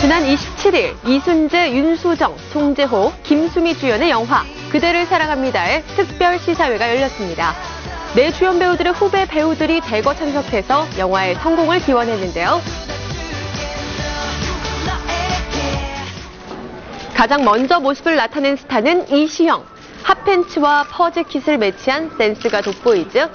지난 27일 이순재, 윤수정, 송재호, 김수미 주연의 영화 그대를 사랑합니다의 특별 시사회가 열렸습니다. 네 주연 배우들의 후배 배우들이 대거 참석해서 영화의 성공을 기원했는데요. 가장 먼저 모습을 나타낸 스타는 이시영. 핫팬츠와 퍼즈킷을 매치한 댄스가 돋보이죠.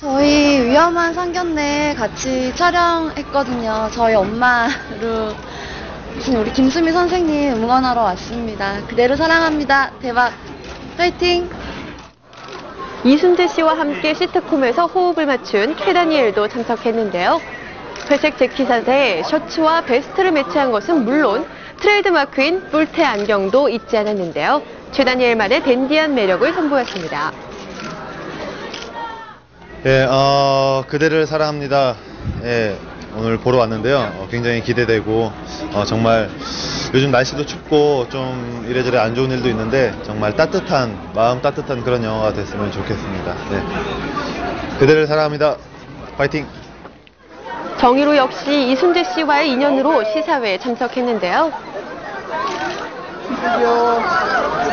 저희 위험한 상견례 같이 촬영했거든요. 저희 엄마로 우리 김수미 선생님 응원하러 왔습니다. 그대로 사랑합니다. 대박. 파이팅! 이순재 씨와 함께 시트콤에서 호흡을 맞춘 최다니엘도 참석했는데요. 회색 재킷에 셔츠와 베스트를 매치한 것은 물론 트레이드마크인 뿔테 안경도 잊지 않았는데요. 최다니엘만의 댄디한 매력을 선보였습니다. 예, 어, 그대를 사랑합니다. 예, 오늘 보러 왔는데요. 어, 굉장히 기대되고, 어, 정말 요즘 날씨도 춥고 좀 이래저래 안 좋은 일도 있는데 정말 따뜻한, 마음 따뜻한 그런 영화가 됐으면 좋겠습니다. 네. 그대를 사랑합니다. 파이팅! 정희로 역시 이순재 씨와의 인연으로 시사회에 참석했는데요. 어,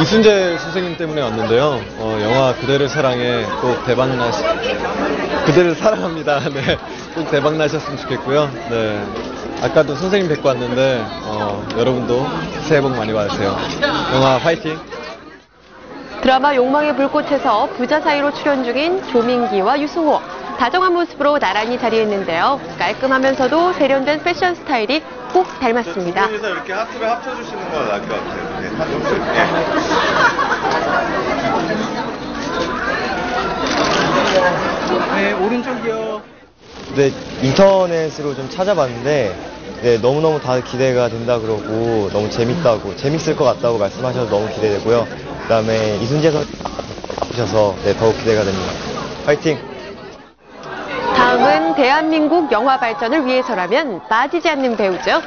이순재 선생님 때문에 왔는데요. 어, 영화 그대를 사랑해 꼭 대박 나시, 그대를 사랑합니다. 네, 꼭 대박 나셨으면 좋겠고요. 네, 아까도 선생님 뵙고 왔는데 어, 여러분도 새해 복 많이 받으세요. 영화 화이팅! 드라마 욕망의 불꽃에서 부자 사이로 출연 중인 조민기와 유승호. 다정한 모습으로 나란히 자리했는데요. 깔끔하면서도 세련된 패션 스타일이 꼭 닮았습니다. 이렇게 하트를 합쳐주시는 건 나을 것 같아요. 네, 하트. 네, 오른쪽이요. 네, 인터넷으로 좀 찾아봤는데 네, 너무너무 다들 기대가 된다 그러고 너무 재밌다고 재밌을 것 같다고 말씀하셔서 너무 기대되고요. 그 다음에 이순재 선수 오셔서 네, 더욱 기대가 됩니다. 파이팅! 다음은 대한민국 영화 발전을 위해서라면 빠지지 않는 배우죠.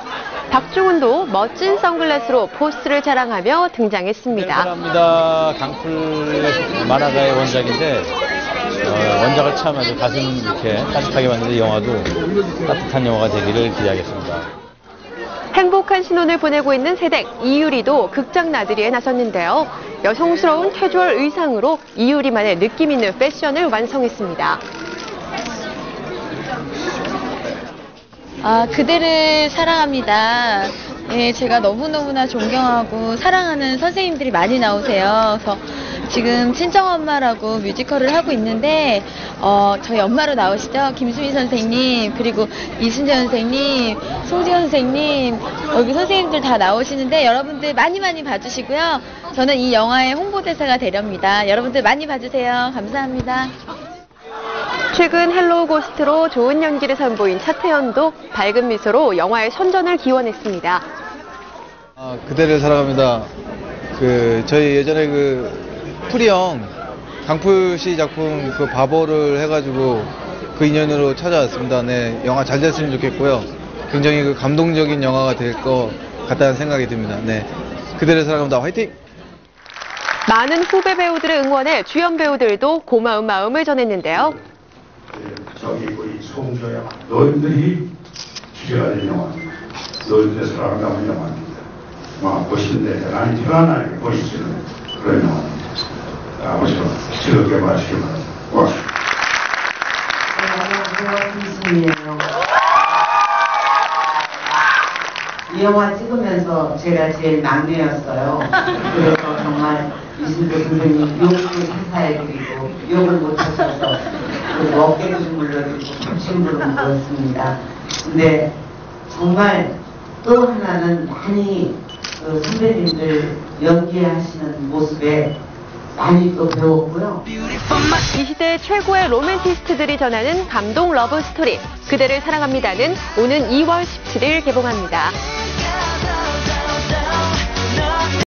박중훈도 멋진 선글라스로 포스를 자랑하며 등장했습니다. 사랑합니다. 강풀 만화가의 원작인데 어, 원작을 참 아주 가슴 이렇게 따뜻하게 만드는 영화도 따뜻한 영화가 되기를 기대하겠습니다. 행복한 신혼을 보내고 있는 새댁 이유리도 극장 나들이에 나섰는데요. 여성스러운 캐주얼 의상으로 이유리만의 느낌 있는 패션을 완성했습니다. 아, 그대를 사랑합니다. 예, 제가 너무너무나 존경하고 사랑하는 선생님들이 많이 나오세요. 그래서 지금 친정엄마라고 뮤지컬을 하고 있는데, 어, 저희 엄마로 나오시죠? 김수미 선생님, 그리고 이순재 선생님, 송지현 선생님, 여기 선생님들 다 나오시는데, 여러분들 많이 많이 봐주시고요. 저는 이 영화의 홍보대사가 되렵니다. 여러분들 많이 봐주세요. 감사합니다. 최근 헬로우 고스트로 좋은 연기를 선보인 차태현도 밝은 미소로 영화의 선전을 기원했습니다. 아, 그대를 사랑합니다. 그, 저희 예전에 그, 프리형, 강풀 씨 작품 그 바보를 해가지고 그 인연으로 찾아왔습니다. 네, 영화 잘 됐으면 좋겠고요. 굉장히 그 감동적인 영화가 될 것 같다는 생각이 듭니다. 네. 그대를 사랑합니다. 화이팅! 많은 후배 배우들의 응원에 주연 배우들도 고마운 마음을 전했는데요. 저기 우리 송조야 너희들이 주제가 영화 너희들의 사랑을 담은 영화입니다. 뭐 보시는데 대단히 편안하게 보시는 그런 영화입니다. 아버지로 즐겁게 마시기 바랍니다. 고맙습니다. 이 영화 찍으면서 제가 제일 막내였어요. 그래서 정말 이순재 선생님 욕도 사사해 드리고 욕을 못하셔서 좀 물러드리고 심부름 물었습니다. 근데 정말 또 하나는 많이 그 선배님들 연기하시는 모습에 많이 또 배웠고요. 이 시대 최고의 로맨티스트들이 전하는 감동 러브 스토리 그대를 사랑합니다는 오는 2월 17일 개봉합니다.